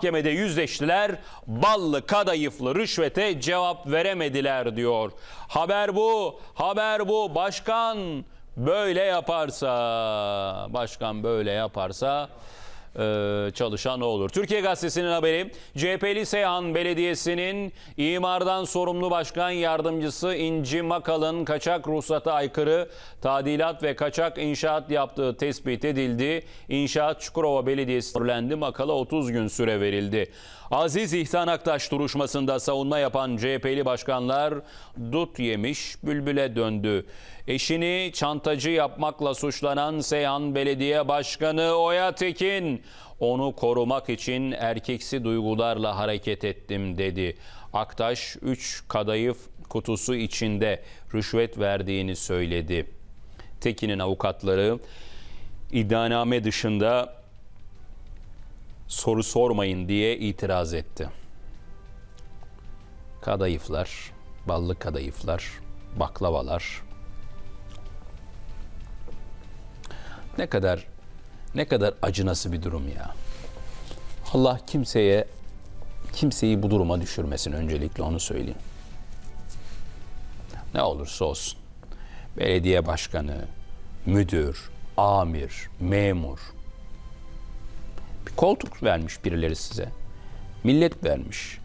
Mahkemede yüzleştiler. Ballı kadayıflı rüşvete cevap veremediler diyor. Haber bu. Haber bu. Başkan böyle yaparsa, başkan böyle yaparsa e, çalışan ne olur? Türkiye Gazetesi'nin haberi CHP'li Seyhan Belediyesi'nin imardan sorumlu başkan yardımcısı İnci Makal'ın kaçak ruhsata aykırı tadilat ve kaçak inşaat yaptığı tespit edildi. İnşaat Çukurova Belediyesi törlendi. Makal'a 30 gün süre verildi. Aziz İhsan Aktaş duruşmasında savunma yapan CHP'li başkanlar dut yemiş, bülbüle döndü. Eşini çantacı yapmakla suçlanan Seyhan Belediye Başkanı Oya Tekin, onu korumak için erkeksi duygularla hareket ettim dedi. Aktaş 3 kadayıf kutusu içinde rüşvet verdiğini söyledi. Tekin'in avukatları iddianame dışında soru sormayın diye itiraz etti. Kadayıflar, ballı kadayıflar, baklavalar. Ne kadar ne kadar acınası bir durum ya. Allah kimseye kimseyi bu duruma düşürmesin öncelikle onu söyleyeyim. Ne olursa olsun. Belediye başkanı, müdür, amir, memur, bir koltuk vermiş birileri size. Millet vermiş,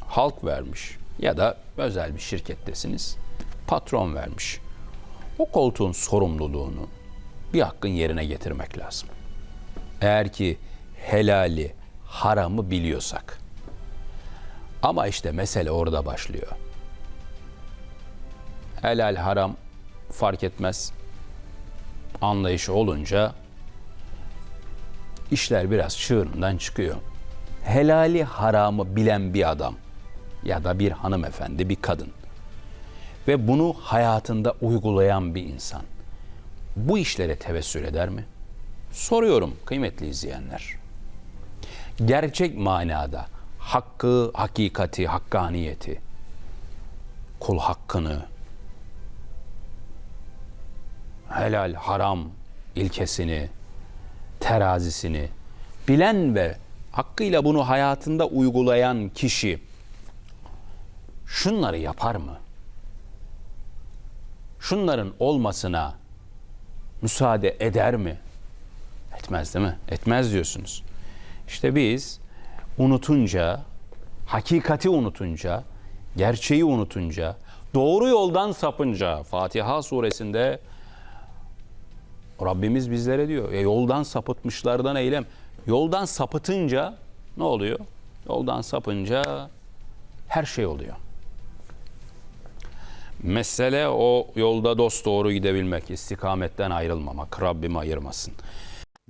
halk vermiş ya da özel bir şirkettesiniz. Patron vermiş. O koltuğun sorumluluğunu bir hakkın yerine getirmek lazım. Eğer ki helali, haramı biliyorsak. Ama işte mesele orada başlıyor. Helal, haram fark etmez anlayışı olunca işler biraz çığırından çıkıyor. Helali haramı bilen bir adam ya da bir hanımefendi, bir kadın ve bunu hayatında uygulayan bir insan bu işlere tevessül eder mi? Soruyorum kıymetli izleyenler. Gerçek manada hakkı, hakikati, hakkaniyeti, kul hakkını, helal, haram ilkesini, terazisini bilen ve hakkıyla bunu hayatında uygulayan kişi şunları yapar mı? Şunların olmasına müsaade eder mi? Etmez değil mi? Etmez diyorsunuz. İşte biz unutunca, hakikati unutunca, gerçeği unutunca, doğru yoldan sapınca Fatiha suresinde Rabbimiz bizlere diyor. E, yoldan sapıtmışlardan eylem. Yoldan sapıtınca ne oluyor? Yoldan sapınca her şey oluyor. Mesele o yolda dost doğru gidebilmek, istikametten ayrılmamak. Rabbim ayırmasın.